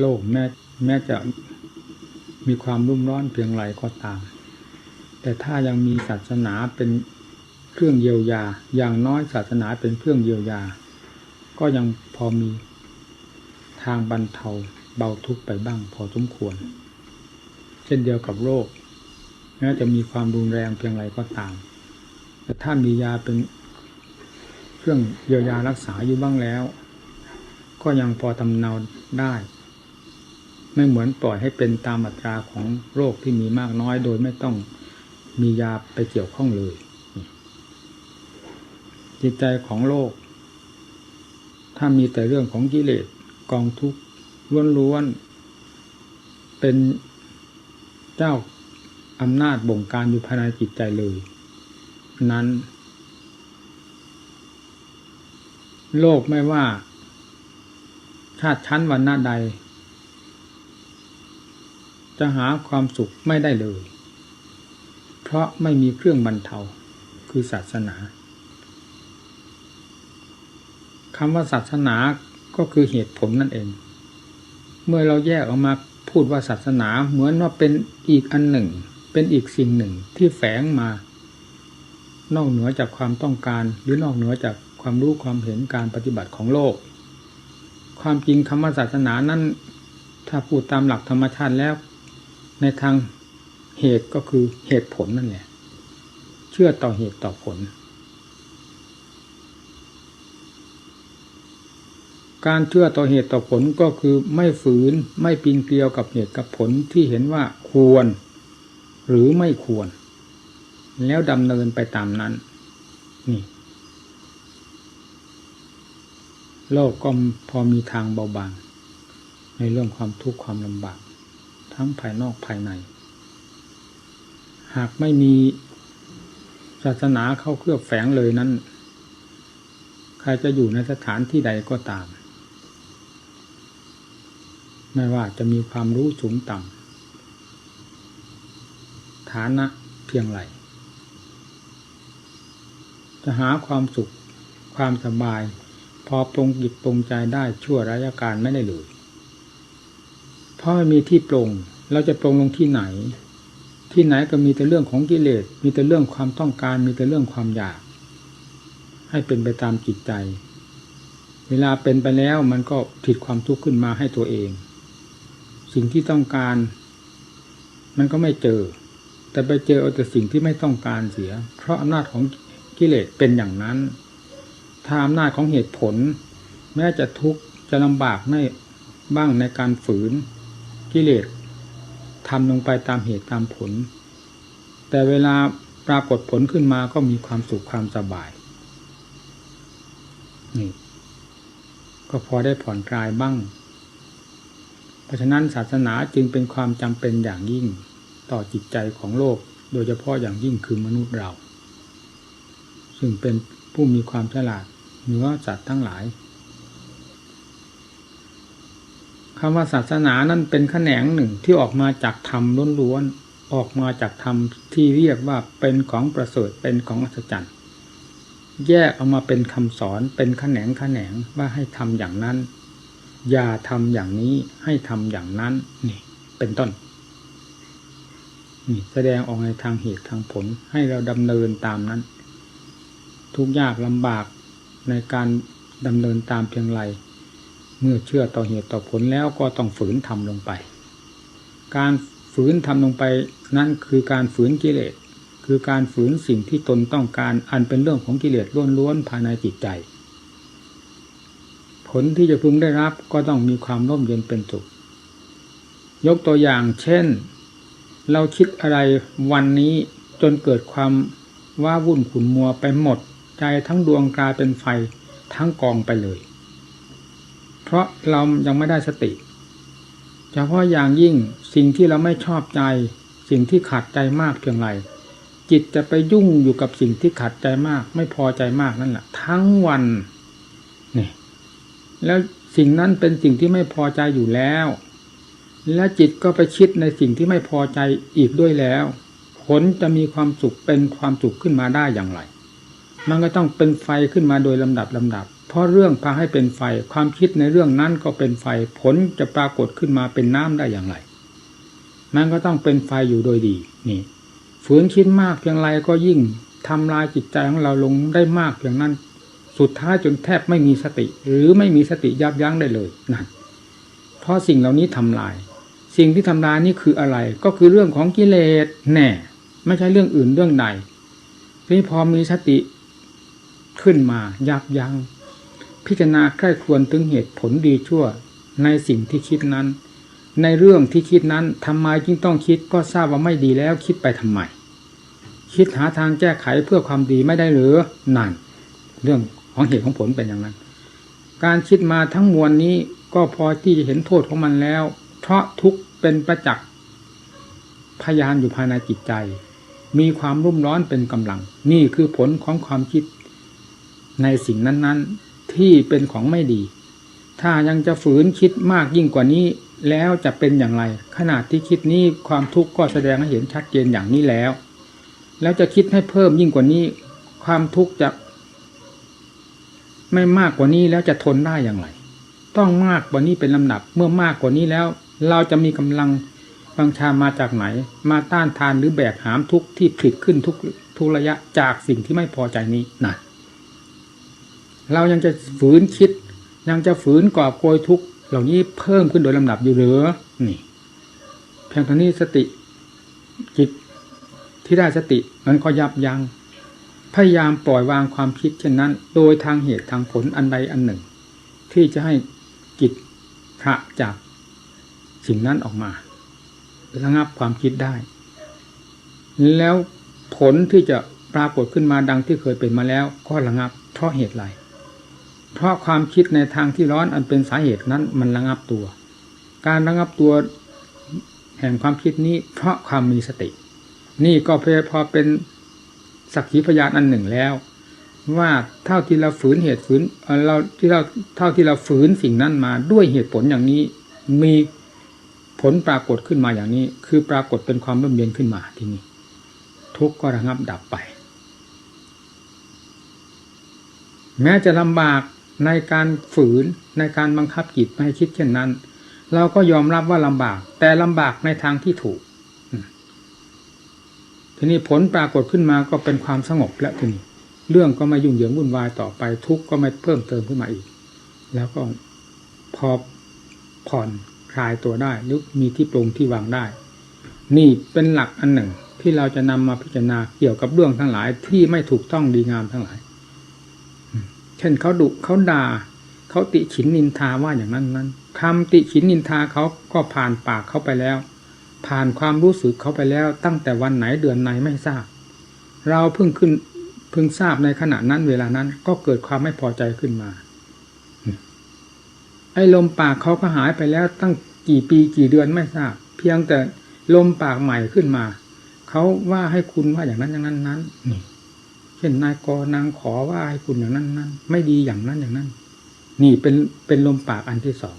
โลกแม้แม้จะมีความรุ่มร้อนเพียงไรก็ตาม แต่ถ้ายังมีศาสนาเป็นเครื่องเยียวยา อย่างน้อยศาสนาเป็นเครื่องเยียวยา ก็ยังพอมีทางบรรเทาเบาทุกข์ไปบ้างพอสมควร เช่นเดียวกับโรคแม้จะมีความรุนแรงเพียงไรก็ตาม แต่ถ้ามียาเป็นเครื่องเยียวยารักษาอยู่บ้างแล้ว ก็ยังพอทำเนาได้ ไม่เหมือนปล่อยให้เป็นตามอัตราของโรคที่มีมากน้อยโดยไม่ต้องมียาไปเกี่ยวข้องเลย จิตใจของโลก ถ้ามีแต่เรื่องของกิเลสกองทุกข์ล้วนๆเป็นเจ้าอำนาจบงการอยู่ภายในจิตใจเลย นั้น โลกไม่ว่าชาติชั้นวันหน้าใด จะหาความสุขไม่ได้เลย เพราะไม่มีเครื่องบรรเทาคือศาสนาคำว่าศาสนาก็คือเหตุผลนั่นเอง เมื่อเราแยกออกมาพูดว่าศาสนาเหมือนว่าเป็นอีกอันหนึ่ง เป็นอีกสิ่งหนึ่งที่แฝงมา นอกเหนือจากความต้องการ หรือนอกเหนือจากความรู้ความเห็นการปฏิบัติของโลก ความจริงคำว่าศาสนานั้นถ้าพูดตามหลักธรรมชาติแล้ว ในทางเหตุก็คือเหตุผลนั่นแหละ เชื่อต่อเหตุต่อผล การเชื่อต่อเหตุต่อผลก็คือไม่ฝืนไม่ปีนเกลียวกับเหตุกับผลที่เห็นว่าควร หรือไม่ควร แล้วดำเนินไปตามนั้น นี่ โลกก็พอมีทางเบาบางในเรื่องความทุกข์ความลำบาก ทั้งภายนอกภายใน หากไม่มีศาสนาเข้าเคลือบแฝงเลยนั้น ใครจะอยู่ในสถานที่ใดก็ตาม ไม่ว่าจะมีความรู้สูงต่ำฐานะเพียงไรจะหาความสุขความสบาย พอปรงจิตปรงใจได้ชั่วระยะการไม่ได้เลย เพราะไม่มีที่ปรง เราจะปรงลงที่ไหน ที่ไหนก็มีแต่เรื่องของกิเลส มีแต่เรื่องความต้องการ มีแต่เรื่องความอยาก ให้เป็นไปตามจิตใจ เวลาเป็นไปแล้วมันก็ผิดความทุกข์ขึ้นมาให้ตัวเอง สิ่งที่ต้องการ มันก็ไม่เจอ แต่ไปเจอเอาแต่สิ่งที่ไม่ต้องการเสีย เพราะอำนาจของกิเลสเป็นอย่างนั้นถ้าอำนาจของเหตุผล แม้จะทุกข์จะลำบากในบ้างในการฝืนกิเลส ทำลงไปตามเหตุตามผล แต่เวลาปรากฏผลขึ้นมาก็มีความสุขความสบาย นี่ ก็พอได้ผ่อนคลายบ้าง เพราะฉะนั้นศาสนาจึงเป็นความจำเป็นอย่างยิ่งต่อจิตใจของโลก โดยเฉพาะอย่างยิ่งคือมนุษย์เรา ซึ่งเป็นผู้มีความฉลาดเหนือสัตว์ทั้งหลาย คำว่าศาสนานั้นเป็นแขนงหนึ่งที่ออกมาจากธรรมล้วนๆออกมาจากธรรมที่เรียกว่าเป็นของประเสริฐเป็นของอัศจรรย์แยกออกมาเป็นคำสอนเป็นแขนงแขนงว่าให้ทำอย่างนั้น อย่าทำอย่างนี้ให้ทำอย่างนั้นนี่เป็นต้นนี่แสดงออกในทางเหตุทางผลให้เราดำเนินตามนั้น ทุกยากลำบากในการดำเนินตามเพียงไร เมื่อเชื่อต่อเหตุต่อผลแล้วก็ต้องฝืนทำลงไป การฝืนทำลงไปนั่นคือการฝืนกิเลส คือการฝืนสิ่งที่ตนต้องการอันเป็นเรื่องของกิเลสล้วนๆภายในจิตใจ ผลที่จะพึงได้รับก็ต้องมีความร่มเย็นเป็นสุขยกตัวอย่างเช่น เราคิดอะไรวันนี้จนเกิดความว่าวุ่นขุนมัวไปหมด ใจทั้งดวงกลายเป็นไฟทั้งกองไปเลย เพราะเรายังไม่ได้สติเฉพาะอย่างยิ่งสิ่งที่เราไม่ชอบใจ สิ่งที่ขัดใจมากเพียงไรจิตจะไปยุ่งอยู่กับสิ่งที่ขัดใจมาก ไม่พอใจมากนั่นแหละทั้งวันนี่แล้วสิ่งนั้นเป็นสิ่งที่ไม่พอใจอยู่แล้ว และจิตก็ไปคิดในสิ่งที่ไม่พอใจอีกด้วยแล้ว ผลจะมีความสุขเป็นความสุขขึ้นมาได้อย่างไร มันก็ต้องเป็นไฟขึ้นมาโดยลำดับลำดับ ราะเรื่องพาให้เป็นไฟ ความคิดในเรื่องนั้นก็เป็นไฟ ผลจะปรากฏขึ้นมาเป็นน้ำได้อย่างไรมันก็ต้องเป็นไฟอยู่โดยดี นี่ ฝืนคิดมากเพียงไรก็ยิ่งทำลายจิตใจของเราลงได้มากเพียงนั้น สุดท้ายจนแทบไม่มีสติ หรือไม่มีสติยับยั้งได้เลยนั่นเพราะสิ่งเหล่านี้ทำลาย สิ่งที่ทำลายนี่คืออะไร ก็คือเรื่องของกิเลสแน่ ไม่ใช่เรื่องอื่นเรื่องใดทีนี้พอมีสติขึ้นมายับยัง้ง พิจารณาใกล้ควรถึงเหตุผลดีชั่ว ในสิ่งที่คิดนั้น ในเรื่องที่คิดนั้นทำไมจึงต้องคิดก็ทราบว่าไม่ดีแล้วคิดไปทำไม คิดหาทางแก้ไขเพื่อความดีไม่ได้หรือนั่นเรื่องของเหตุของผลเป็นอย่างนั้น การคิดมาทั้งมวลนี้ก็พอที่จะเห็นโทษของมันแล้ว เพราะทุกเป็นประจักษ์พยานอยู่ภายในจิตใจ มีความรุ่มร้อนเป็นกำลัง นี่คือผลของความคิดในสิ่งนั้น ๆ ที่เป็นของไม่ดี ถ้ายังจะฝืนคิดมากยิ่งกว่านี้แล้วจะเป็นอย่างไร ขนาดที่คิดนี้ความทุกข์ก็แสดงให้เห็นชัดเจนอย่างนี้แล้ว แล้วจะคิดให้เพิ่มยิ่งกว่านี้ ความทุกข์จะไม่มากกว่านี้แล้วจะทนได้อย่างไร ต้องมากกว่านี้เป็นลำดับ เมื่อมากกว่านี้แล้ว เราจะมีกำลังบังชามาจากไหน มาต้านทานหรือแบกหามทุกข์ที่ผลิตขึ้นทุกทุกระยะจากสิ่งที่ไม่พอใจนี้นั่น เรายังจะฝืนคิด ยังจะฝืนกอบโกยทุกข์เหล่านี้เพิ่มขึ้นโดยลำดับอยู่หรือนี่เพียงเท่านี้สติจิตที่ได้สติมันก็ยับยัง้งพยายามปล่อยวางความคิดเช่นนั้น โดยทางเหตุทางผลอันใดอันหนึ่ง ที่จะให้จิตพระจากสิ่งนั้นออกมาระงับความคิดได้ แล้วผลที่จะปรากฏขึ้นมาดังที่เคยเป็นมาแล้วก็ระงับเพราะเหตุไร เพราะความคิดในทางที่ร้อนอันเป็นสาเหตุนั้น มันระงับตัว การระงับตัวแห่งความคิดนี้ เพราะความมีสติ นี่ก็พอเป็นสักขีพยานอันหนึ่งแล้ว ว่าเท่าที่เราฝืนเหตุฝืนเราที่เราเท่าที่เราฝืนสิ่งนั้นมาด้วยเหตุผลอย่างนี้ มีผลปรากฏขึ้นมาอย่างนี้ คือปรากฏเป็นความร่มเย็นขึ้นมาทีนี้ทุกข์ก็ระงับดับไป แม้จะลำบาก ในการฝืนในการบังคับจิตไม่ให้คิดเช่นนั้น เราก็ยอมรับว่าลำบาก แต่ลำบากในทางที่ถูก ทีนี้ผลปรากฏขึ้นมาก็เป็นความสงบแล้วทีนี้เรื่องก็ไม่ยุ่งเหยิงวุ่นวายต่อไป ทุกข์ก็ไม่เพิ่มเติมขึ้นมาอีก แล้วก็พอผ่อนคลายตัวได้หรือมีที่ปรงที่วางได้ นี่เป็นหลักอันหนึ่งที่เราจะนำมาพิจารณาเกี่ยวกับเรื่องทั้งหลายที่ไม่ถูกต้องดีงามทั้งหลาย เช่นเขาดุเขาด่าเขาติฉินนินทาว่าอย่างนั้นนั้นคำติฉินนินทาเขาก็ผ่านปากเขาไปแล้ว ผ่านความรู้สึกเขาไปแล้วตั้งแต่วันไหนเดือนไหนไม่ทราบ เราเพิ่งขึ้นเพิ่งทราบในขณะนั้นเวลานั้นก็เกิดความไม่พอใจขึ้นมา ไอ้ลมปากเขาก็หายไปแล้วตั้งกี่ปีกี่เดือนไม่ทราบ เพียงแต่ลมปากใหม่ขึ้นมา เขาว่าให้คุณว่าอย่างนั้นอย่างนั้นนั้นนี่ ช่นนายกนางขอว่าให้คุณอย่างนั้นนั้นไม่ดีอย่างนั้นอย่างนั้น นี่เป็นเป็นลมปากอันที่สอง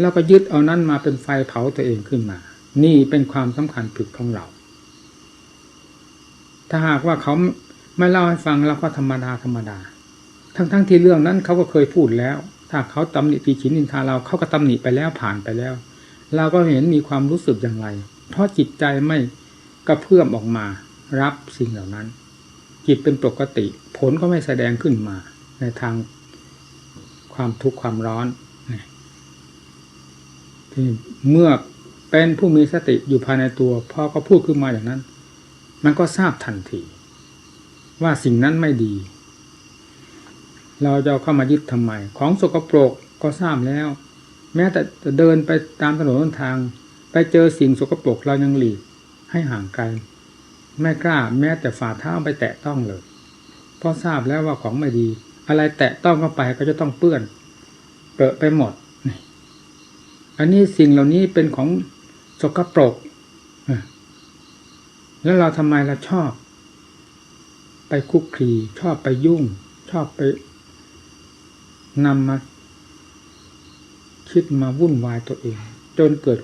แล้วก็ยึดเอานั้นมาเป็นไฟเผาตัวเองขึ้นมา นี่เป็นความสำคัญผิดของเรา ถ้าหากว่าเขาไม่เล่าให้ฟังเราก็ธรรมดาธรรมดา ทั้งๆทที่เรื่องนั้นเขาก็เคยพูดแล้ว ถ้าเขาตำหนิตีฉินนินทาเราเขาก็ตำหนิไปแล้วผ่านไปแล้ว เราก็เห็นมีความรู้สึกอย่างไร เพราะจิตใจไม่กระเพื่อมออกมารับสิ่งเหล่านั้น จิตเป็นปกติ ผลก็ไม่แสดงขึ้นมา ในทางความทุกข์ความร้อนเมื่อเป็นผู้มีสติอยู่ภายในตัวพอก็พูดขึ้นมาอย่างนั้น มันก็ทราบทันที ว่าสิ่งนั้นไม่ดี เราจะเข้ามายึดทำไม ของสกปรกก็ทราบแล้ว แม้แต่เดินไปตามถนนทาง ไปเจอสิ่งสกปรกเรายังหลีกให้ห่างไกล ไม่กล้าแม้แต่ฝ่าเท้าไปแตะต้องเลย เพราะทราบแล้วว่าของไม่ดี อะไรแตะต้องเข้าไปก็จะต้องเปื้อนเปรอะไปหมด อันนี้สิ่งเหล่านี้เป็นของสกปรกแล้วเราทำไมเราชอบ ไปคุกคีชอบไปยุ่ง ชอบไปนำมาคิดมาวุ่นวายตัวเอง จนเกิด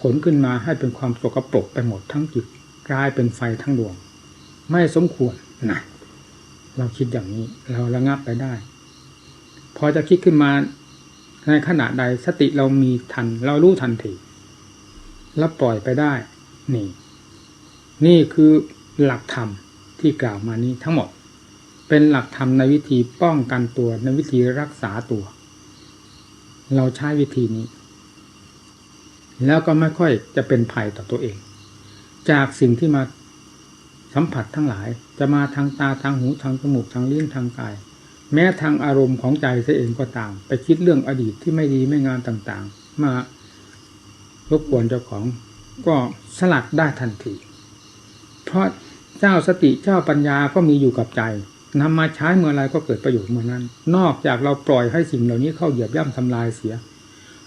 ผลขึ้นมาให้เป็นความสกปรกไปหมดทั้งจิต กลายเป็นไฟทั้งดวง ไม่สมควรนะเราคิดอย่างนี้ เราระงับไปได้ พอจะคิดขึ้นมาในขณะใดสติเรามีทัน เรารู้ทันทีแล้วปล่อยไปได้ นี่ นี่คือหลักธรรมที่กล่าวมานี้ทั้งหมด เป็นหลักธรรมในวิธีป้องกันตัวในวิธีรักษาตัว เราใช้วิธีนี้ แล้วก็ไม่ค่อยจะเป็นภัยต่อตัวเอง จากสิ่งที่มาสัมผัสทั้งหลาย จะมาทางตาทางหูทางจมูกทางลิ้นทางกาย แม้ทางอารมณ์ของใจเสเองก็ตาม ไปคิดเรื่องอดีตที่ไม่ดีไม่งามต่างๆ มารบกวนเจ้าของก็สลัดได้ทันที เพราะเจ้าสติเจ้าปัญญาก็มีอยู่กับใจนำมาใช้เมื่อไรก็เกิดประโยชน์เมื่อนั้น นอกจากเราปล่อยให้สิ่งเหล่านี้เข้าเหยียบย่ำทำลายเสีย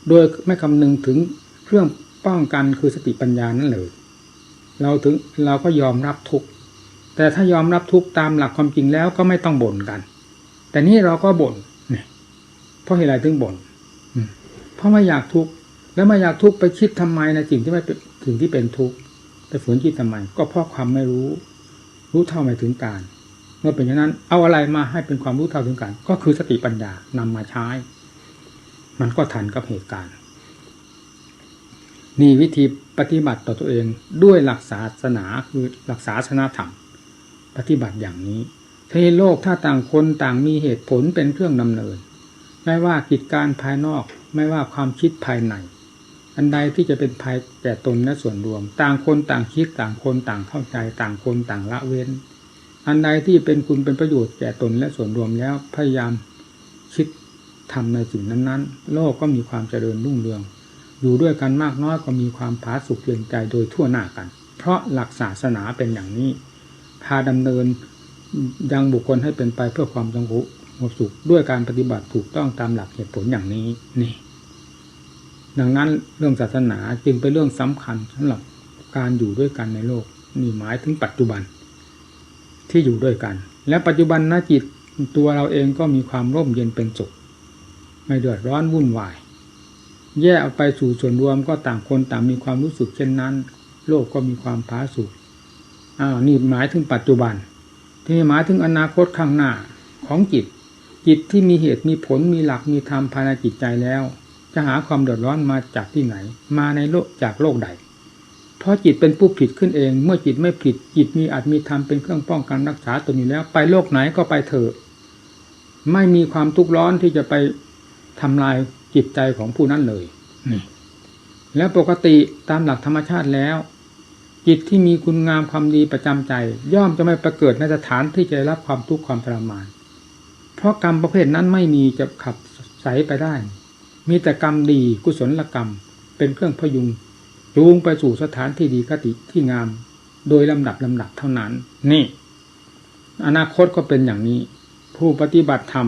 โดยไม่คำนึงถึงเครื่องป้องกันคือสติปัญญานั่นเลย เราถึงเราก็ยอมรับทุกข์แต่ถ้ายอมรับทุกข์ตามหลักความจริงแล้วก็ไม่ต้องบ่นกัน แต่นี่เราก็บ่นเนี่ยเพราะเหตุไรถึงบ่นเพราะไม่อยากทุกข์แล้วไม่อยากทุกข์ไปคิดทำไมในสิ่งที่ไม่เป็นสิ่งที่เป็นทุกข์ไปฝืนคิดทำไม ก็เพราะความไม่รู้ รู้เท่าไม่ถึงการ เมื่อเป็นอย่างนั้น เอาอะไรมาให้เป็นความรู้เท่าถึงการ ก็คือสติปัญญานำมาใช้ มันก็ทันกับเหตุการณ์ นี่วิธีปฏิบัติต่อตัวเองด้วยหลักศาสนาคือหลักศาสนาธรรม ปฏิบัติอย่างนี้เทโลกถ้าต่างคนต่างมีเหตุผลเป็นเครื่องดำเนิน ไม่ว่ากิจการภายนอกไม่ว่าความคิดภายใน อันใดที่จะเป็นภัยแก่ตนและส่วนรวม ต่างคนต่างคิดต่างคนต่างเข้าใจ ต่างคนต่างละเว้น อันใดที่เป็นคุณเป็นประโยชน์แก่ตนและส่วนรวมแล้วพยายามคิดทำในสิ่งนั้นๆ โลกก็มีความเจริญรุ่งเรือง อยู่ด้วยกันมากน้อยก็มีความผาสุกเพียงใจโดยทั่วหน้ากัน เพราะหลักศาสนาเป็นอย่างนี้ พาดำเนินยังบุคคลให้เป็นไปเพื่อความสงบสุขด้วยการปฏิบัติถูกต้องตามหลักเหตุผลอย่างนี้นี่ดังนั้นเรื่องศาสนาจึงเป็นเรื่องสำคัญสำหรับการอยู่ด้วยกันในโลกนี่หมายถึงปัจจุบันที่อยู่ด้วยกัน และปัจจุบันนจิตตัวเราเองก็มีความร่มเย็นเป็นสุขไม่เดือดร้อนวุ่นวาย แยกออกไปสู่ส่วนรวมก็ต่างคนต่างมีความรู้สึกเช่นนั้น โลกก็มีความผาสุกอ้าวนี่หมายถึงปัจจุบัน ที่หมายถึงอนาคตข้างหน้าของจิต จิตที่มีเหตุมีผลมีหลักมีธรรมภายในจิตใจแล้ว จะหาความเดือดร้อนมาจากที่ไหน มาในโลกจากโลกใด เพราะจิตเป็นผู้ผิดขึ้นเอง เมื่อจิตไม่ผิด จิตมีอาจมีธรรมเป็นเครื่องป้องกันรักษาตนอยู่แล้ว ไปโลกไหนก็ไปเถอะ ไม่มีความทุกข์ร้อนที่จะไปทำลาย จิตใจของผู้นั้นเลยแล้วปกติตามหลักธรรมชาติแล้ว จิตที่มีคุณงามความดีประจำใจ ย่อมจะไม่ประเกิดในสถานที่จะรับความทุกข์ความทรมาน เพราะกรรมประเภทนั้นไม่มีจะขับใสไปได้ มีแต่กรรมดีกุศลกรรม เป็นเครื่องพยุงจูงไปสู่สถานที่ดีคติที่งาม โดยลำดับลำดับเท่านั้น นี่ อนาคตก็เป็นอย่างนี้ ผู้ปฏิบัติธรรม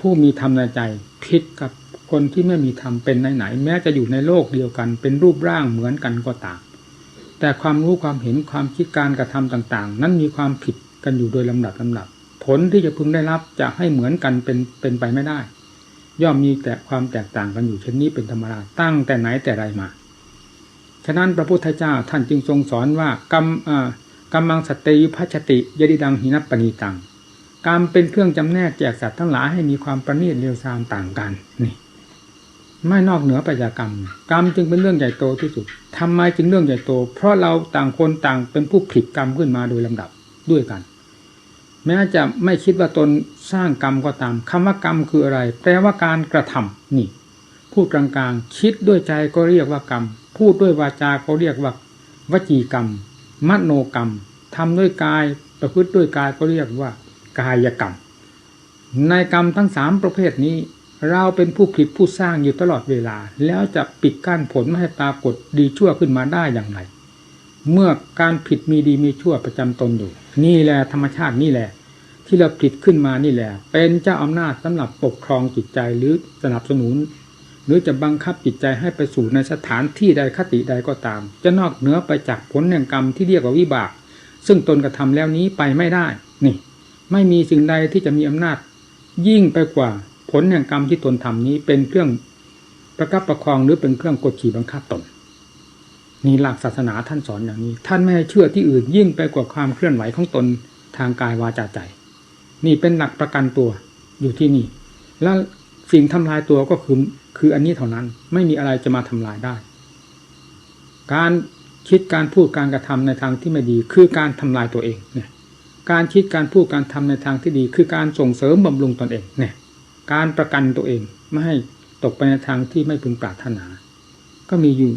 ผู้มีธรรมในใจผิดกับคนที่ไม่มีธรรมเป็นไหนๆแม้จะอยู่ในโลกเดียวกัน เป็นรูปร่างเหมือนกันก็ตามแต่ความรู้ความเห็นความคิดการกระทำต่างๆ นั้นมีความผิดกันอยู่โดยลำดับลำดับ ผลที่จะพึงได้รับจะให้เหมือนกันเป็นเป็นไปไม่ได้ ย่อมมีแต่ความแตกต่างกันอยู่เช่นนี้เป็นธรรมดาตั้งแต่ไหนแต่ไรมาฉะนั้นพระพุทธเจ้าท่านจึงทรงสอนว่ากรรมกรรมังสติพัชติยดิดังหินัปปณีตัง กรรมเป็นเครื่องจำแนกแจกสัตว์ทั้งหลายให้มีความประณีตเร็วซามต่างกันนี่ ไม่นอกเหนือไปจากกรรม กรรมจึงเป็นเรื่องใหญ่โตที่สุดทำไมจึงเรื่องใหญ่โต เพราะเราต่างคนต่างเป็นผู้ผิดกรรมขึ้นมาโดยลำดับด้วยกัน แม้จะไม่คิดว่าตนสร้างกรรมก็ตามคำว่ากรรมคืออะไร แปลว่าการกระทำนี่ พูดกลางๆ คิดด้วยใจก็เรียกว่ากรรม พูดด้วยวาจาก็เรียกว่าวจีกรรม มโนกรรมทำด้วยกายประพฤติด้วยกายก็เรียกว่า กายกรรม ในกรรมทั้งสามประเภทนี้ เราเป็นผู้ผลิตผู้สร้างอยู่ตลอดเวลา แล้วจะปิดกั้นผลไม่ให้ปรากฏดีชั่วขึ้นมาได้อย่างไรเมื่อการผิดมีดีมีชั่วประจำตนอยู่ นี่แหละธรรมชาตินี่แหละ ที่เราผลิตขึ้นมานี่แหละ เป็นเจ้าอำนาจสำหรับปกครองจิตใจหรือสนับสนุน หรือจะบังคับจิตใจให้ไปสู่ในสถานที่ใดคติใดก็ตาม จะนอกเหนือไปจากผลแห่งกรรมที่เรียกว่าวิบาก ซึ่งตนกระทำแล้วนี้ไปไม่ได้ นี่ ไม่มีสิ่งใดที่จะมีอำนาจ ยิ่งไปกว่าผลแห่งกรรมที่ตนทำนี้เป็นเครื่องประคับประคองหรือเป็นเครื่องกดขี่บังคับตนนี่หลักศาสนาท่านสอนอย่างนี้ ท่านไม่ให้เชื่อที่อื่นยิ่งไปกว่าความเคลื่อนไหวของตนทางกายวาจาใจ นี่เป็นหลักประกันตัวอยู่ที่นี่ แล้วสิ่งทำลายตัวก็คือคืออันนี้เท่านั้นไม่มีอะไรจะมาทำลายได้ การคิดการพูดการกระทำในทางที่ไม่ดีคือการทำลายตัวเองเนี่ย การคิดการพูดการทำในทางที่ดี คือการส่งเสริมบำรุงตนเองเนี่ยการประกันตัวเองไม่ให้ตกไปในทางที่ไม่พึงปรารถนา ก็มีอยู่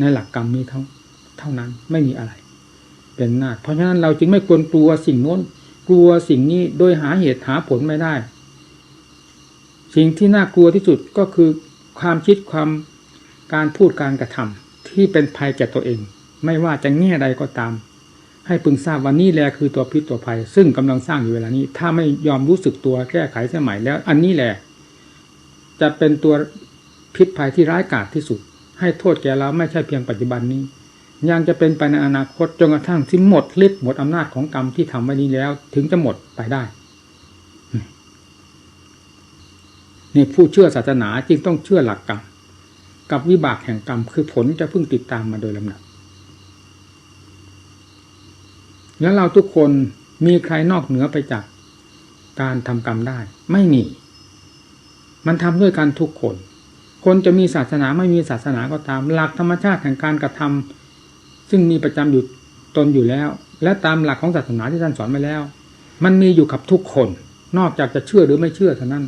ในหลักกรรมนี้เท่าเท่านั้นไม่มีอะไร เป็นหน้าเพราะฉะนั้นเราจึงไม่ควรกลัวสิ่งโน้น กลัวสิ่งนี้โดยหาเหตุหาผลไม่ได้ สิ่งที่น่ากลัวที่สุดก็คือความคิดความการพูดการกระทำที่เป็นภัยแก่ตัวเอง ไม่ว่าจะแง่ใดก็ตาม ให้พึงทราบว่านี่แหละคือตัวพิษตัวภัย ซึ่งกำลังสร้างอยู่เวลานี้ ถ้าไม่ยอมรู้สึกตัวแก้ไขสมัยแล้ว อันนี้แหละจะเป็นตัวพิษภัยที่ร้ายกาจที่สุด ให้โทษแก่เราไม่ใช่เพียงปัจจุบันนี้ ยังจะเป็นไปในอนาคตจนกระทั่งที่หมดฤทธิ์หมดอำนาจของกรรมที่ทำไว้นี้แล้ว ถึงจะหมดไปได้นี่ผู้เชื่อศาสนาจึงต้องเชื่อหลักกรรมกับวิบากแห่งกรรมคือผลจะพึ่งติดตามมาโดยลำดับ แล้วเราทุกคนมีใครนอกเหนือไปจากการทำกรรมได้ ไม่มี มันทำด้วยกันทุกคน คนจะมีศาสนาไม่มีศาสนาก็ตาม หลักธรรมชาติแห่งการกระทำซึ่งมีประจำอยู่ตนอยู่แล้ว และตามหลักของศาสนาที่ท่านสอนไว้แล้ว มันมีอยู่กับทุกคน นอกจากจะเชื่อหรือไม่เชื่อเท่านั้น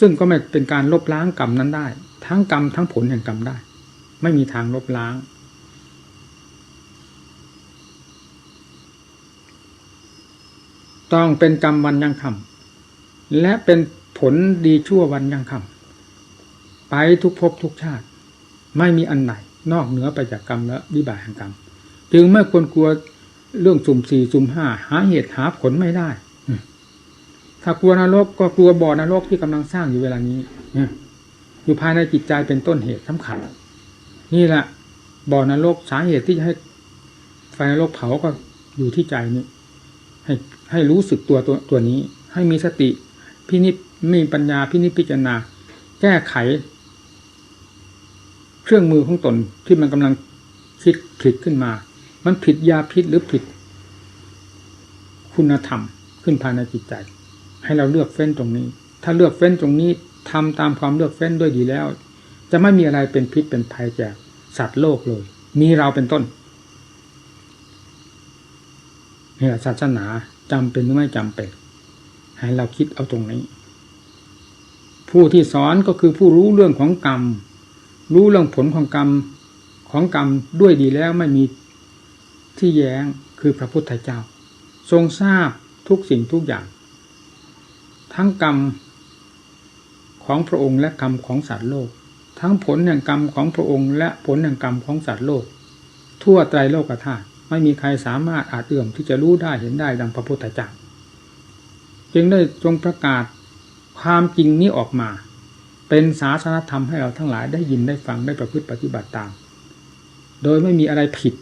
ซึ่งก็ไม่เป็นการลบล้างกรรมนั้นได้ ทั้งกรรมทั้งผลแห่งกรรมได้ ไม่มีทางลบล้าง ต้องเป็นกรรมวันยังคำและเป็นผลดีชั่ววันยังคำไปทุกภพทุกชาติ ไม่มีอันไหน นอกเหนือไปจากกรรมและวิบากแห่งกรรม จึงไม่ควรกลัวเรื่องสุ่มสี่สุ่มห้าหาเหตุหาผลไม่ได้ ถ้ากลัวนรกก็กลัวบ่อนรกที่กำลังสร้างอยู่เวลานี้อยู่ภายในจิตใจเป็นต้นเหตุสำคัญนี่แหละบ่อนรกสาเหตุที่จะให้ไฟนรกเผาก็อยู่ที่ใจนี้ ให้รู้สึกตัวตัวตัวนี้ ให้มีสติพินิจมีปัญญาพินิจพิจารณา แก้ไข เครื่องมือของตนที่มันกำลังคิดผิดขึ้นมา มันผิดยาพิษหรือผิด คุณธรรมขึ้นภายในจิตใจ ให้เราเลือกเฟ้นตรงนี้ ถ้าเลือกเฟ้นตรงนี้ทำตามความเลือกเฟ้นด้วยดีแล้ว จะไม่มีอะไรเป็นพิษเป็นภัยแก่สัตว์โลกเลย มีเราเป็นต้นนี่แหละศาสนา จำเป็นหรือไม่จำเป็น ให้เราคิดเอาตรงนี้ ผู้ที่สอนก็คือผู้รู้เรื่องของกรรม รู้เรื่องผลของกรรมของกรรมด้วยดีแล้วไม่มีที่แย้งคือพระพุทธเจ้า ทรงทราบทุกสิ่งทุกอย่าง ทั้งกรรมของพระองค์และกรรมของสัตว์โลก ทั้งผลแห่งกรรมของพระองค์และผลแห่งกรรมของสัตว์โลก ทั่วไตรโลกธาตุ ไม่มีใครสามารถอาจเอื่อมที่จะรู้ได้เห็นได้ดังพระพุทธเจ้าจึงได้ทรงประกาศความจริงนี้ออกมา เป็นศาสนธรรมให้เราทั้งหลายได้ยินได้ฟังได้ประพฤติปฏิบัติตาม โดยไม่มีอะไรผิด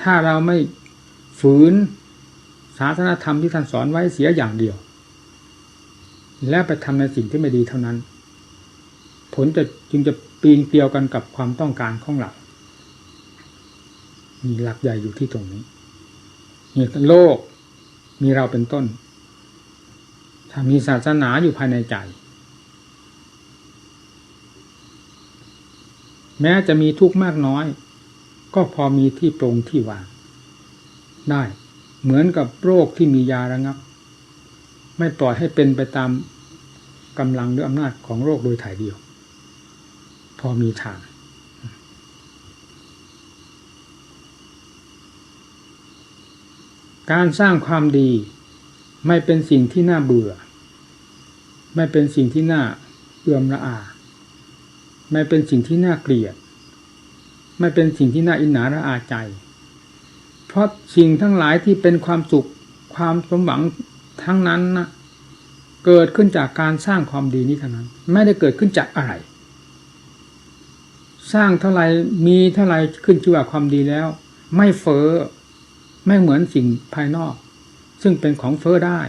ถ้าเราไม่ฝืนศาสนธรรมที่ท่านสอนไว้เสียอย่างเดียว และไปทำในสิ่งที่ไม่ดีเท่านั้น ผลจะจึงจะปีนเกลียวกันกับความต้องการของเรามี หลักใหญ่อยู่ที่ตรงนี้เนี่โลกมีเราเป็นต้น ถ้ามีศาสนาอยู่ภายในใจ แม้จะมีทุกข์มากน้อย ก็พอมีที่ปรงที่วาง ได้เหมือนกับโรคที่มียาระงับ ไม่ปล่อยให้เป็นไปตามกำลังหรืออำนาจของโรคโดยถ่ายเดียว พอมีทาง การสร้างความดี ไม่เป็นสิ่งที่น่าเบื่อ ไม่เป็นสิ่งที่น่าเอื่อมระอา ไม่เป็นสิ่งที่น่าเกลียด ไม่เป็นสิ่งที่น่าอินหนาระอาใจ เพราะสิ่งทั้งหลายที่เป็นความสุขความสมหวังทั้งนั้นนะเกิดขึ้นจากการสร้างความดีนี้เท่านั้น ไม่ได้เกิดขึ้นจากอะไร สร้างเท่าไรมีเท่าไรขึ้นชื่อว่าความดีแล้ว ไม่เฟอ้อ ไม่เหมือนสิ่งภายนอก ซึ่งเป็นของเฟอ้อได้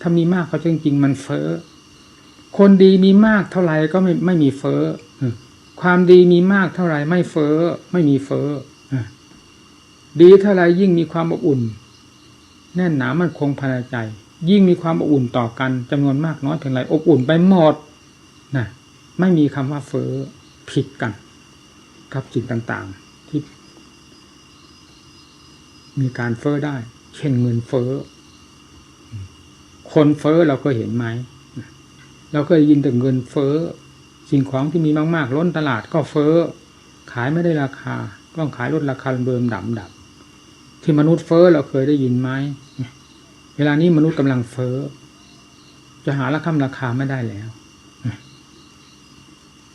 ถ้ามีมากเขาจริงๆมันเฟอ้อคนดีมีมากเท่าไหร่ก็ไม่ไม่มีเฟอ้อความดีมีมากเท่าไหร่ไม่เฟอ้อไม่มีเฟอ้อดีเท่าไรยิ่งมีความอบอุ่น แน่นหนามันคงภายในใจ ยิ่งมีความอบอุ่นต่อกันจำนวนมากน้อยเพียงไรอบอุ่นไปหมดนะไม่มีคำว่าเฟอ้อผิดกันกับสิ่งต่างๆ มีการเฟอ้อได้ เช่นเงินเฟอ้อ คนเฟอ้อเราเคยเห็นไหม เราเคยยินแต่เงินเฟอ้อ สิ่งของที่มีมากๆ ล้นตลาดก็เฟอ้อ ขายไม่ได้ราคา ต้องขายลดราคาเบิมดับดับ ที่มนุษย์เฟอ้อเราเคยได้ยินไหม เวลานี้มนุษย์กำลังเฟอ้อ จะหาราคาราคาไม่ได้แล้ว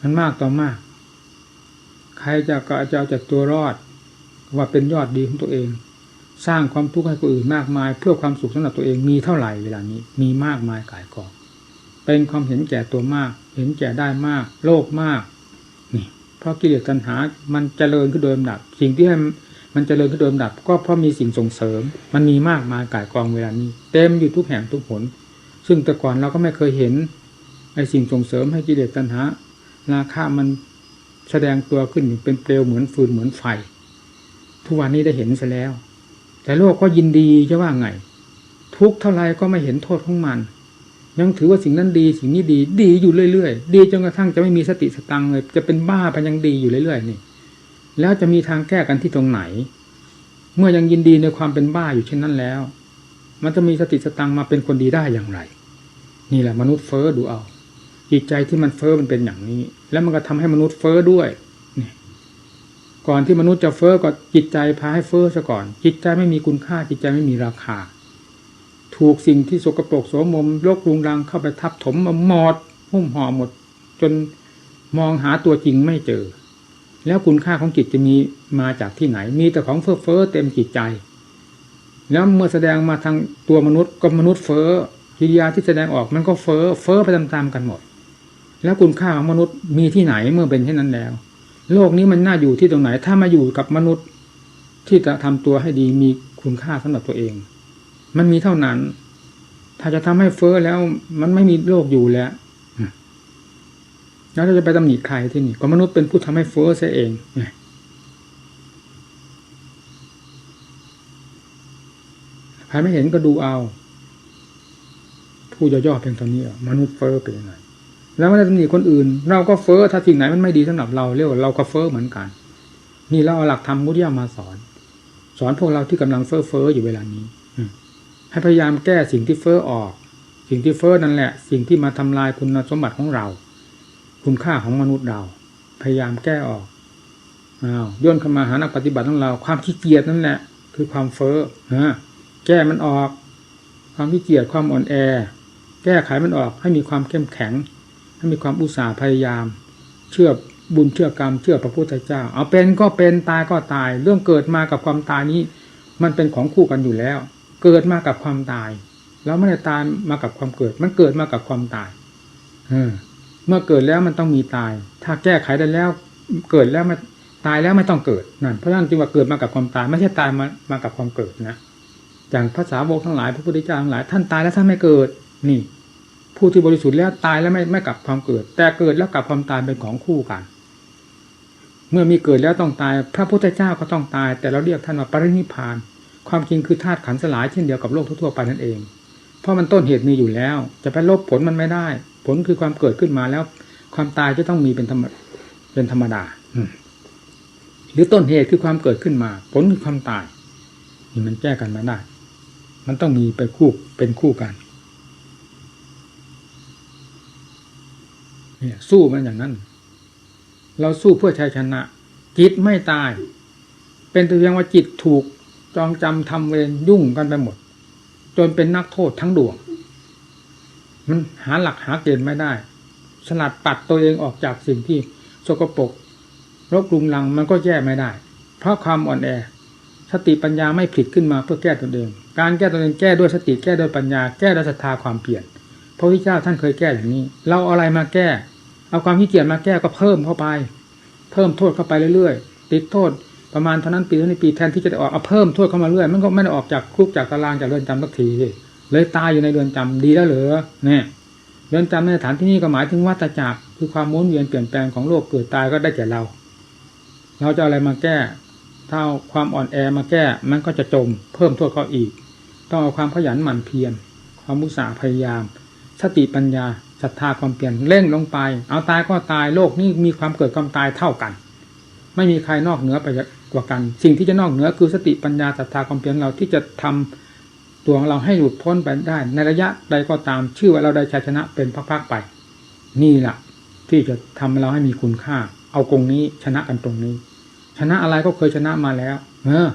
มันมากต่อมาก ใครจะก็จะเอาจากตัวรอดว่าเป็นยอดดีของตัวเอง สร้างความทุกข์ให้คนอื่นมากมาย เพื่อความสุขสำหรับตัวเองมีเท่าไหร่เวลานี้ มีมากมายกายกองเป็นความเห็นแก่ตัวมาก เห็นแก่ได้มาก โลภมากนี่เพราะกิเลสตัณหา มันเจริญขึ้นโดยลำดับ สิ่งที่ให้มันเจริญขึ้นโดยลำดับ ก็เพราะมีสิ่งส่งเสริม มันมีมากมายกายกองเวลานี้ เต็มอยู่ทุกแห่งทุกหน ซึ่งแต่ก่อนเราก็ไม่เคยเห็นไอ้สิ่งส่งเสริมให้กิเลสตัณหาราคามันแสดงตัวขึ้นอยู่เป็นเปลวเหมือนฟืนเหมือนไฟ ทุกวันนี้ได้เห็นซะแล้ว แต่โลกก็ยินดีจะว่าไง ทุกเท่าไรก็ไม่เห็นโทษของมัน ยังถือว่าสิ่งนั้นดีสิ่งนี้ดี ดีอยู่เรื่อยๆ ดีจนกระทั่งจะไม่มีสติสตังเลย จะเป็นบ้าไปยังดีอยู่เรื่อยๆนี่ แล้วจะมีทางแก้กันที่ตรงไหน เมื่อยังยินดีในความเป็นบ้าอยู่เช่นนั้นแล้ว มันจะมีสติสตังมาเป็นคนดีได้อย่างไร นี่แหละมนุษย์เฟอ้อดูเอาจิตใจที่มันเฟอ้อมันเป็นอย่างนี้ แล้วมันก็ทำให้มนุษย์เฟอ้อด้วย ก่อนที่มนุษย์จะเฟอ้อก็จิตใจพาให้เฟอ้อซะก่อน จิตใจไม่มีคุณค่าจิตใจไม่มีราคา ถูกสิ่งที่สกปรกโสมมโลกรุงรังเข้าไปทับถมมาหมดหุ้มห่อหมด จนมองหาตัวจริงไม่เจอ แล้วคุณค่าของจิตจะมีมาจากที่ไหน มีแต่ของเฟ้อเฟ้อเต็มจิตใจ แล้วเมื่อแสดงมาทางตัวมนุษย์ก็มนุษย์เฟ้อกิริยาที่แสดงออกมันก็เฟ้อเฟ้อไปตามๆกันหมด แล้วคุณค่าของมนุษย์มีที่ไหนเมื่อเป็นเช่นนั้นแล้ว โลกนี้มันน่าอยู่ที่ตรงไหน ถ้ามาอยู่กับมนุษย์ที่จะทำตัวให้ดีมีคุณค่าสำหรับตัวเอง มันมีเท่านั้น ถ้าจะทำให้เฟ้อแล้ว มันไม่มีโลกอยู่แล้วแล้วเราจะไปตำหนิใครที่นี่ก็มนุษย์เป็นผู้ทำให้เฟ้อซะเองใครไม่เห็นก็ดูเอา ผู้ย่อๆเพียงเท่านี้มนุษย์เฟ้อเป็นยังไง แล้วไม่ได้ตำหนิคนอื่น เราก็เฟอ้อถ้าสิ่งไหนมันไม่ดีสำหรับเราเรียกว่าเราก็เฟอ้อเหมือนกัน นี่เราเอาหลักธรรมมุทิยามาสอน สอนพวกเราที่กำลังเฟอ้อเฟอ้ออยู่เวลานี้ให้พยายามแก้สิ่งที่เฟอ้อออก สิ่งที่เฟอ้อนั่นแหละ สิ่งที่มาทำลายคุณสมบัติของเรา คุณค่าของมนุษย์เรา พยายามแก้ออกอ้าวย่นเข้ามาหานักปฏิบัติของเรา ความขี้เกียจนั่นแหละ คือความเฟอ้อฮะแก้มันออก ความขี้เกียจความอ่อนแอ แก้ไขมันออกให้มีความเข้มแข็ง ให้มีความอุตสาห์พยายาม เชื่อบุญเชื่อกรรม เชื่อพระพุทธเจ้า เอาเป็นก็เป็นตายก็ตาย เรื่องเกิดมากับความตายนี้ มันเป็นของคู่กันอยู่แล้ว เกิดมากับความตาย แล้วไม่ได้ตายมากับความเกิด มันเกิดมากับความตายเมื่อเกิดแล้วมันต้องมีตาย ถ้าแก้ไขได้แล้ว เกิดแล้วไม่ตายแล้วไม่ต้องเกิดนั่นเพราะนั้นจึงว่าเกิดมากับความตาย ไม่ใช่ตายมามากับความเกิดนะอย่างภาษาโบกทั้งหลายพระพุทธเจ้าทั้งหลายท่านตายแล้วท่านไม่เกิดนี่ ผู้ที่บริสุทธิ์แล้วตายแล้วไม่ไม่กลับความเกิด แต่เกิดแล้วกลับความตายเป็นของคู่กัน เมื่อมีเกิดแล้วต้องตาย พระพุทธเจ้าก็ต้องตาย แต่เราเรียกท่านว่าปรินิพาน ความจริงคือธาตุขันธ์สลายเช่นเดียวกับโลกทั่วไปนั่นเอง เพราะมันต้นเหตุมีอยู่แล้ว จะไปลบผลมันไม่ได้ ผลคือความเกิดขึ้นมาแล้ว ความตายจะต้องมีเป็นธรรมเป็นธรรมดาหรือต้นเหตุคือความเกิดขึ้นมา ผลคือความตายนี่มันแก้กันไม่ได้ มันต้องมีไปคู่เป็นคู่กัน เนี่ย สู้มันอย่างนั้น เราสู้เพื่อชัยชนะ จิตไม่ตาย เป็นตัวอย่างว่าจิตถูกจองจำทำเวรยุ่งกันไปหมด จนเป็นนักโทษทั้งดวง มันหาหลักหาเกณฑ์ไม่ได้ สลัดปัดตัวเองออกจากสิ่งที่สกปรกรกรุงรังมันก็แก้ไม่ได้ เพราะความอ่อนแอ สติปัญญาไม่ผลิตขึ้นมาเพื่อแก้ตนเอง การแก้ตนเองแก้ด้วยสติแก้ด้วยปัญญา แก้ด้วยศรัทธาความเปลี่ยนพระพุทธเจ้าท่านเคยแก้อย่างนี้ เราเอาอะไรมาแก้ เอาความขี้เกียจมาแก้ก็เพิ่มเข้าไป เพิ่มโทษเข้าไปเรื่อยๆติดโทษประมาณเท่านั้นปีเท่านี้ปีแทนที่จะออกเอาเพิ่มโทษเข้ามาเรื่อยมันก็ไม่ได้ออกจากคุกจากตารางจากเรือนจำสักทีเลยตายอยู่ในเรือนจำดีแล้วเหรอเนี่ยเรือนจำในสถานที่นี้ก็หมายถึงวัฏจักรคือความม้วนเวียนเปลี่ยนแปลงของโลกเกิดตายก็ได้แก่เรา เราจะอะไรมาแก้ถ้าความอ่อนแอมาแก้มันก็จะจม เพิ่มโทษเขาอีก ต้องเอาความขยันหมั่นเพียรความมุสาพยายาม สติปัญญา ศรัทธาความเปลี่ยนเร่งลงไป เอาตายก็ตายโลกนี้มีความเกิดความตายเท่ากัน ไม่มีใครนอกเหนือไปกว่ากัน สิ่งที่จะนอกเหนือคือสติปัญญาศรัทธาความเปลี่ยนเราที่จะทำตัวของเราให้หลุดพ้นไปได้ ในระยะใดก็ตาม ชื่อว่าเราได้ชัยชนะเป็นพักๆไป นี่แหละที่จะทำให้เราให้มีคุณค่า เอาตรงนี้ชนะกันตรงนี้ ชนะอะไรก็เคยชนะมาแล้ว เออ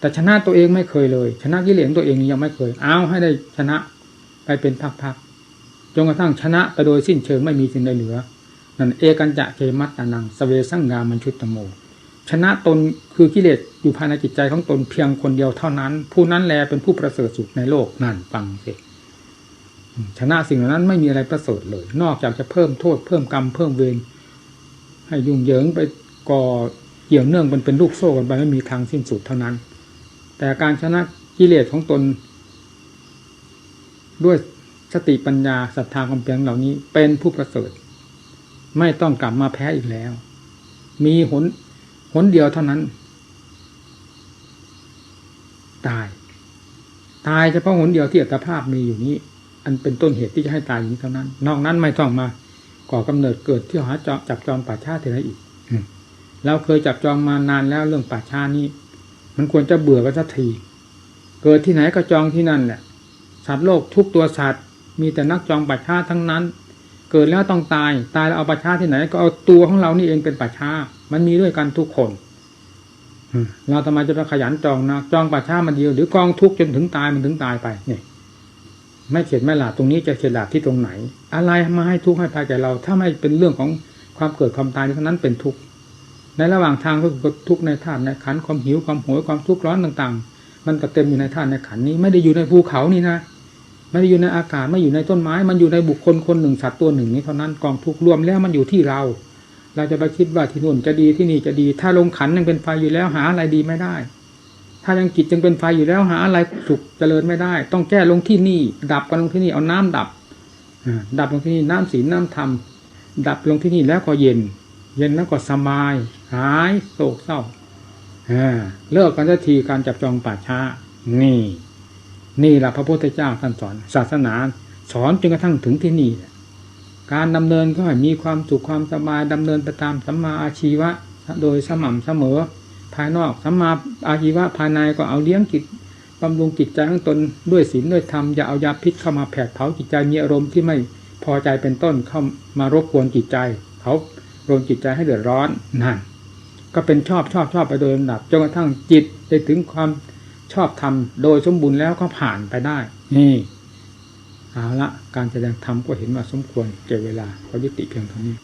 แต่ชนะตัวเองไม่เคยเลย ชนะกิเลสตัวเองนี่ยังไม่เคย เอาให้ได้ชนะไปเป็นพักๆ จนกระทั่งชนะไปโดยสิ้นเชิงไม่มีสิ่งใดเหลือ นั่นเอกันจะเกมัตตานังสเวสังงามันชุตตโม ชนะตนคือกิเลสอยู่ภายในจิตใจของตนเพียงคนเดียวเท่านั้น ผู้นั้นแลเป็นผู้ประเสริฐสุดในโลกนั่นฟังสิชนะสิ่งเหล่านั้นไม่มีอะไรประเสริฐเลย นอกจากจะเพิ่มโทษเพิ่มกรรมเพิ่มเวรให้ยุ่งเหยิงไปก่อเกี่ยวเนื่องมันเป็นลูกโซ่กันไปไม่มีทางสิ้นสุดเท่านั้น แต่การชนะกิเลสของตน ด้วย สติปัญญาศรัทธาความเพียรเหล่านี้ เป็นผู้ประเสริฐ ไม่ต้องกลับมาแพ้อีกแล้ว มีหนหนเดียวเท่านั้น ตาย ตายเฉพาะหนเดียวที่อัตภาพมีอยู่นี้ อันเป็นต้นเหตุที่จะให้ตายอย่างนี้เท่านั้น นอกนั้นไม่ต้องมาก่อกำเนิดเกิดที่หาจจับจองป่าชาที่ไหนอีกเราเคยจับจองมานานแล้วเรื่องป่าชานี้ มันควรจะเบื่อกันสักที เกิดที่ไหนก็จองที่นั่นแหละสัตว์โลกทุกตัวสัตว์ มีแต่นักจองป่าชาทั้งนั้น เกิดแล้วต้องตาย ตายแล้วเอาป่าชาที่ไหน ก็เอาตัวของเรานี่เองเป็นป่าชามันมีด้วยกันทุกคนเราทำไมจะไปขยันจองนะจองป่าชามันเดียวหรือกองทุกจนถึงตายมันถึงตายไปเนี่ยไม่เข็ดไม่หลาบตรงนี้จะเข็ดหลาบที่ตรงไหน อะไรมาให้ทุกข์ให้ภัยแก่เรา ถ้าไม่เป็นเรื่องของความเกิดความตายเท่านั้นเป็นทุกข์ในระหว่างทางก็คือทุกข์ในธาตุในขันความหิวความโหยความทุกข์ร้อนต่าง ๆ มันก็เต็มอยู่ในธาตุในขันนี้ไม่ได้อยู่ในภูเขานี่นะ ไม่ได้อยู่ในอากาศไม่อยู่ในต้นไม้ มันอยู่ในบุคคลคนหนึ่งสัตว์ตัวหนึ่งนี้เท่านั้นกองทุกรวมแล้วมันอยู่ที่เรา เราจะไปคิดว่าที่นู่นจะดีที่นี่จะดี ถ้าลงขันยังเป็นไฟอยู่แล้วหาอะไรดีไม่ได้ ถ้ายังจิตยังเป็นไฟอยู่แล้วหาอะไรสุขเจริญไม่ได้ ต้องแก้ลงที่นี่ ดับกันลงที่นี่เอาน้ำดับดับลงที่นี่น้ำศีลน้ำธรรมดับลงที่นี่แล้วก็เย็น เย็นแล้วก็สบาย หายโศกเศร้าอ่าเลิกกันสักทีการจับจองป่าช้า นี่ นี่แหละพระพุทธเจ้าท่านสอน ศาสนา สอนจนกระทั่งถึงที่นี่ การดำเนินก็ให้มีความสุขความสบายดำเนินไปตามสัมมาอาชีวะ โดยสม่ำเสมอ ภายนอกสัมมาอาชีวะภายในก็เอาเลี้ยงจิตบำรุงจิตใจของตนด้วยศีลด้วยธรรมอย่าเอายาพิษเข้ามาแผดเผาจิตใจมีอารมณ์ที่ไม่พอใจเป็นต้นเข้ามารบกวนจิตใจเขารวมจิตใจให้เดือดร้อนนั่นก็เป็นชอบชอบชอบไปโดยลำดับจนกระทั่งจิตได้ถึงความ ชอบทำโดยสมบูรณ์แล้วก็ผ่านไปได้ นี่เอาละการแสดงธรรมก็เห็นว่าสมควรเก็บเวลาก็ยุติเพียงเท่านี้